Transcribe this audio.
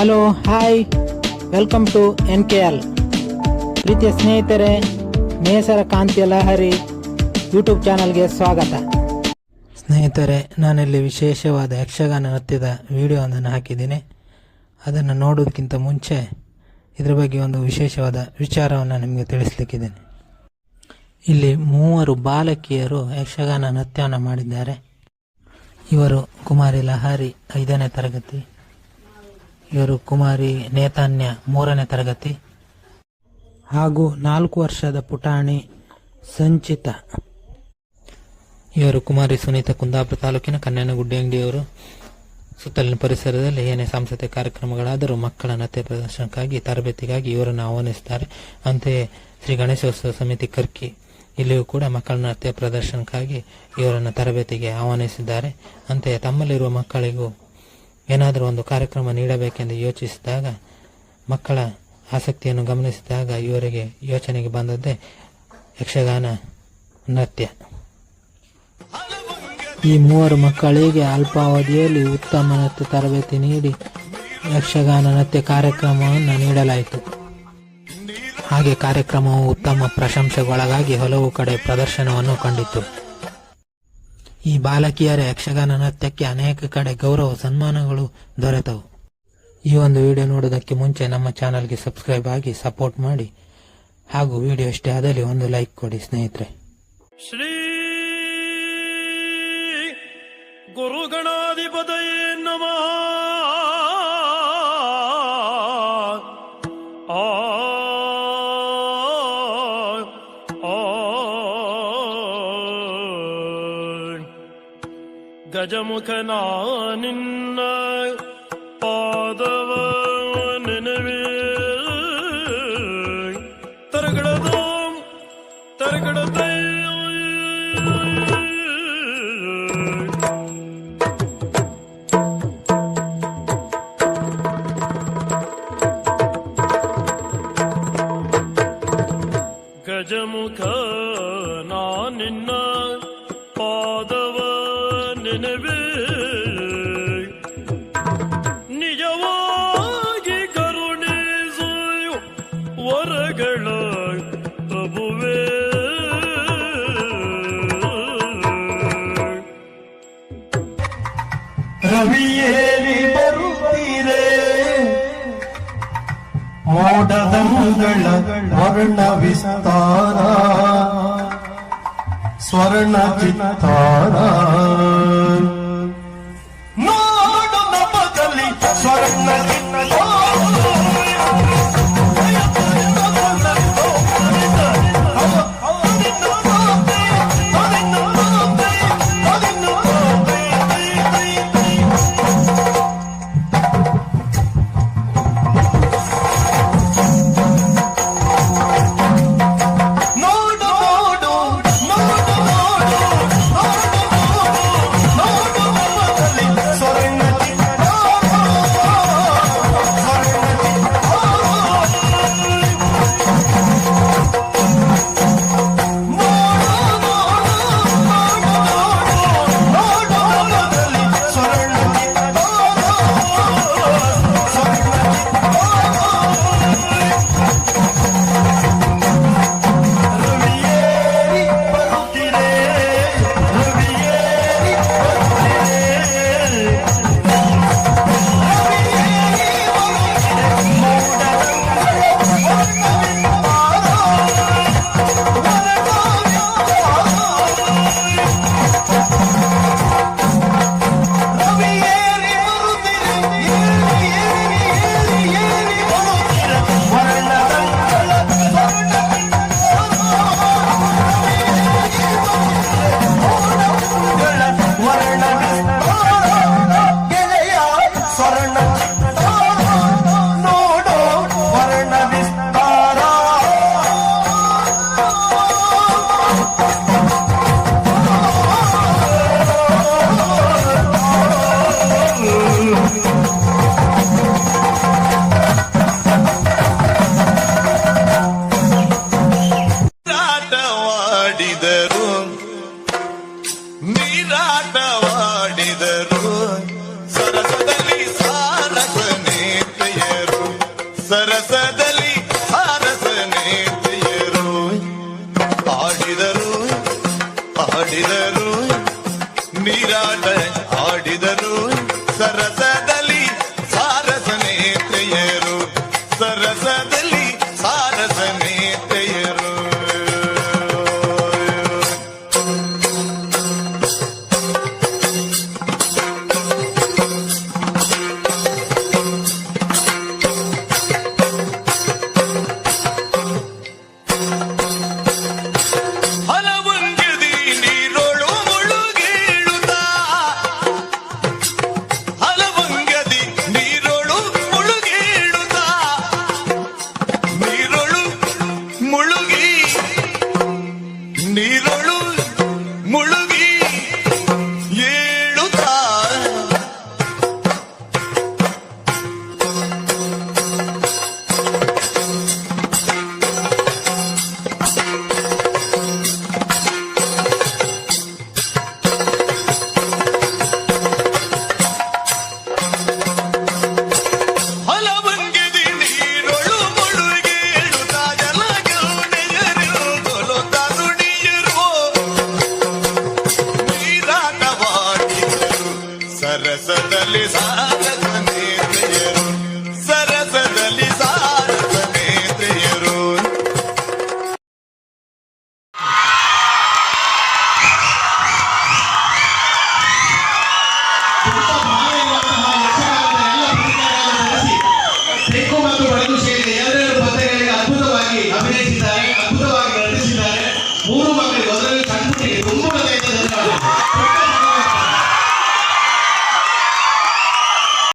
Hello, hi. Welcome to N K L. ಪ್ರೀತಿಯ ಸ್ನೇಹಿತರೆ, ನೇಸರ ಕಾಂತಿಯ Lahari YouTube ಚಾನಲ್ಗೆ ಸ್ವಾಗತ. ಸ್ನೇಹಿತರೆ, ನಾನಿಲ್ಲಿ ವಿಶೇಷವಾದ ಯಕ್ಷಗಾನ ನೃತ್ಯದ ವಿಡಿಯೋವನ್ನು ಹಾಕಿದ್ದೀನಿ. ಅದನ್ನು ನೋಡೋದಕ್ಕಿಂತ ಮುಂಚೆ ಇದರ ಬಗ್ಗೆ ಒಂದು ವಿಶೇಷವಾದ ವಿಚಾರವನ್ನು ನಿಮಗೆ ತಿಳಿಸ್ಲಿಕ್ಕಿದ್ದೇನೆ. ಇಲ್ಲಿ ಮೂವರು ಬಾಲಕಿಯರು ಯಕ್ಷಗಾನ ನೃತ್ಯವನ್ನು ಮಾಡಿದ್ದಾರೆ. ಇವರು ಕುಮಾರಿ ಲಹಾರಿ ಐದನೇ ತರಗತಿ. ಇವರು ಕುಮಾರಿ ನೇತಾನ್ಯ ಮೂರನೇ ತರಗತಿ. ಹಾಗೂ ನಾಲ್ಕು ವರ್ಷದ ಪುಟಾಣಿ ಸಂಚಿತ. ಇವರು ಕುಮಾರಿ ಸುನೀತಾ ಕುಂದಾಪುರ ತಾಲೂಕಿನ ಕನ್ಯಾನಗುಡ್ಡೆ ಅಂಗಡಿಯವರು. ಸುತ್ತಲಿನ ಪರಿಸರದಲ್ಲಿ ಏನೇ ಸಾಂಸ್ಕೃತಿಕ ಕಾರ್ಯಕ್ರಮಗಳಾದರೂ ಮಕ್ಕಳ ನೃತ್ಯ ಪ್ರದರ್ಶನಕ್ಕಾಗಿ, ತರಬೇತಿಗಾಗಿ ಇವರನ್ನು ಆಹ್ವಾನಿಸುತ್ತಾರೆ ಅಂತೆಯೇ ಶ್ರೀ ಗಣೇಶೋತ್ಸವ ಸಮಿತಿ ಕರ್ಕಿ ಇಲ್ಲಿಯೂ ಕೂಡ ಮಕ್ಕಳ ನೃತ್ಯ ಪ್ರದರ್ಶನಕ್ಕಾಗಿ ಇವರನ್ನು ತರಬೇತಿಗೆ ಆಹ್ವಾನಿಸಿದ್ದಾರೆ. ಅಂತೆಯೇ ತಮ್ಮಲ್ಲಿರುವ ಮಕ್ಕಳಿಗೂ ಏನಾದರೂ ಒಂದು ಕಾರ್ಯಕ್ರಮ ನೀಡಬೇಕೆಂದು ಯೋಚಿಸಿದಾಗ, ಮಕ್ಕಳ ಆಸಕ್ತಿಯನ್ನು ಗಮನಿಸಿದಾಗ ಇವರಿಗೆ ಯೋಚನೆಗೆ ಬಂದದ್ದೇ ಯಕ್ಷಗಾನ ನೃತ್ಯ. ಈ ಮೂವರು ಮಕ್ಕಳಿಗೆ ಅಲ್ಪಾವಧಿಯಲ್ಲಿ ಉತ್ತಮ ನೃತ್ಯ ತರಬೇತಿ ನೀಡಿ ಯಕ್ಷಗಾನ ನೃತ್ಯ ಕಾರ್ಯಕ್ರಮವನ್ನು ನೀಡಲಾಯಿತು. ಹಾಗೆ ಕಾರ್ಯಕ್ರಮವು ಉತ್ತಮ ಪ್ರಶಂಸೆಗೊಳಗಾಗಿ ಹಲವು ಕಡೆ ಪ್ರದರ್ಶನವನ್ನು ಕಂಡಿತು. ಈ ಬಾಲಕಿಯರ ಯಕ್ಷಗಾನ ನೃತ್ಯಕ್ಕೆ ಅನೇಕ ಕಡೆ ಗೌರವ ಸನ್ಮಾನಗಳು ದೊರೆತವು. ಈ ಒಂದು ವಿಡಿಯೋ ನೋಡೋದಕ್ಕೆ ಮುಂಚೆ ನಮ್ಮ ಚಾನಲ್ಗೆ ಸಬ್ಸ್ಕ್ರೈಬ್ ಆಗಿ ಸಪೋರ್ಟ್ ಮಾಡಿ. ಹಾಗೂ ವಿಡಿಯೋ ಇಷ್ಟೇ ಆದಲ್ಲಿ ಒಂದು ಲೈಕ್ ಕೊಡಿ ಸ್ನೇಹಿತರೆ. ಶ್ರೀ ಗುರುಗಣಾಧಿಪತಯೇ கஜமுகனான பாதவன் தருகிடதாம் தருகிடத்தை கஜமுக நான் நின்ன பாத ನೆನವೇ ನಿಜವಾಗಿ ಕರುಣಿಸು ವರಗಳ ಪ್ರಭುವೇ ರವಿಯೇರಿ ಬರುತ್ತೀರೆ ಮೋಡದ ಮಂಗಳ ವರ್ಣ ವಿಸ್ತಾರ स्वर्ण स्वर्णचित्तारा। ಸರಸದ Recoba tu